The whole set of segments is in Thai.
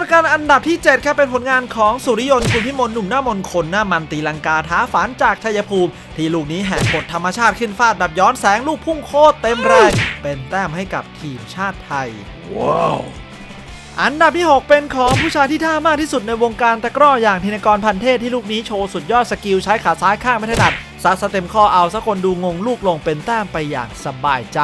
วนกันอันดับที่ 7 ครับ เป็นผลงานของสุริยนต์คุณพิมลหนุ่มหน้ามนต์คนหน้ามันตีลังกาท้าฝันจากชัยภูมิ ที่ลูกนี้แหกกฎธรรมชาติขึ้นฟาดแบบย้อนแสงลูกพุ่งโคตรเต็มแรงเป็นแต้มให้กับทีมชาติไทยอันดับที่ 6 เป็นของผู้ชายที่ท่ามากที่สุดในวงการตะกร้ออย่างธินกรพันเทศที่ลูกนี้โชว์สุดยอดสกิลใช้ขาซ้ายข้างไม่ถนัดซัดสเต็มข้อเอาสักคนดูงงลูกลงเป็นแต้มไปอย่างสบายใจ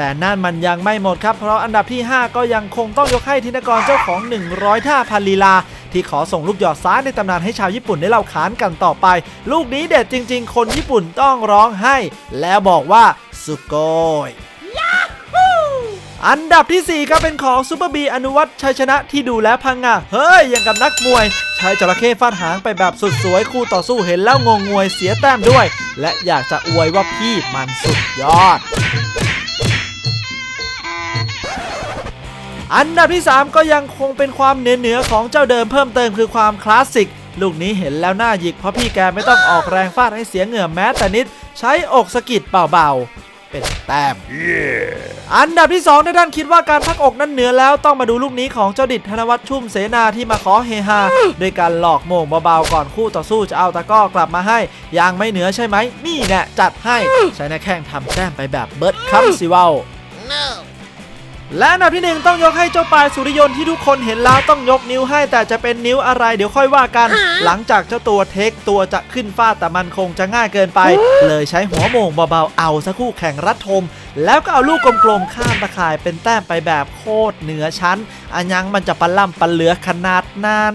แต่นั่นมันยังไม่หมดครับ เพราะอันดับที่ 5 ก็ยังคงต้องยกให้ธินกรเจ้าของ 100 ท่าพันลีลา ที่ขอส่งลูกหยอดซ้ายในตำนานให้ชาวญี่ปุ่นได้เล่าขานกันต่อไป ลูกนี้เด็ดจริง ๆ คนญี่ปุ่นต้องร้องให้ แล้วบอกว่าสุโกยอันดับทีสี่4 ครับเป็นของซูเปอร์บีอนุวัตชัยชนะที่ดูแลพังงะเฮ้ยย่างกับนักมวย ใช้จระเข้ฟาดหางไปแบบสุดสวยคู่ต่อสู้เห็นแล้วงงงวยเสียแต้มด้วย และอยากจะอวยว่าพี่มันสุดยอด อันดับที่ 3 ก็ยังคงเป็นความเหนือเหนือๆของเจ้าเดิมเพิ่มเติมคือความคลาสสิก ลูกนี้เห็นแล้วหน้าหยิกเพราะพี่แกไม่ต้องออกแรงฟาดให้เสียเหงื่อแม้แต่นิด ใช้อกสะกิดเบาๆ เป็นแต้มอันดับที่2ถ้าท่านคิดว่าการพักอกนั้นเหนือแล้วต้องมาดูลูกนี้ของเจ้าดิดธนวัฒน์ชุ่มเสนาที่มาขอเฮฮาโดยการหลอกโมงเบาๆก่อนคู่ต่อสู้จะเอาตะกร้อกลับมาให้ยังไม่เหนือใช่ไหมนี่แน่จัดให้ใช้หน้าแข้งทำแต้มไปแบบเบิร์ดคัมซิเวล และอันดับที่หนึ่งต้องยกให้เจ้าปลายสุริยนต์ที่ทุกคนเห็นแล้วต้องยกนิ้วให้แต่จะเป็นนิ้วอะไรเดี๋ยวค่อยว่ากัน หลังจากเจ้าตัวเทคตัวจะขึ้นฟาดแต่มันคงจะง่ายเกินไป เลยใช้หัวโมงเบาๆเอาสักคู่แข่งรัดทม แล้วก็เอาลูกกลมๆข้ามตะข่ายเป็นแต้มไปแบบโคตรเหนือชั้นอันยังมันจะปลล่ำปลเหลือขนาดนั้น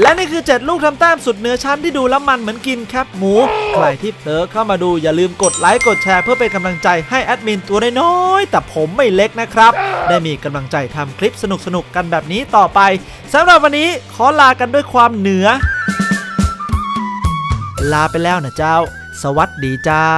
และนี่คือ 7 ลูกทำแต้มสุดเหนือชั้นที่ดูแล้วมันเหมือนกินแคบหมู ใครที่เผลอเข้ามาดูอย่าลืมกดไลค์กดแชร์เพื่อเป็นกำลังใจให้แอดมินตัวน้อยๆแต่ผมไม่เล็กนะครับ ได้มีกำลังใจทำคลิปสนุกๆกันแบบนี้ต่อไปสำหรับวันนี้ขอลากันด้วยความเหนือ ลาไปแล้วนะเจ้า สวัสดีเจ้า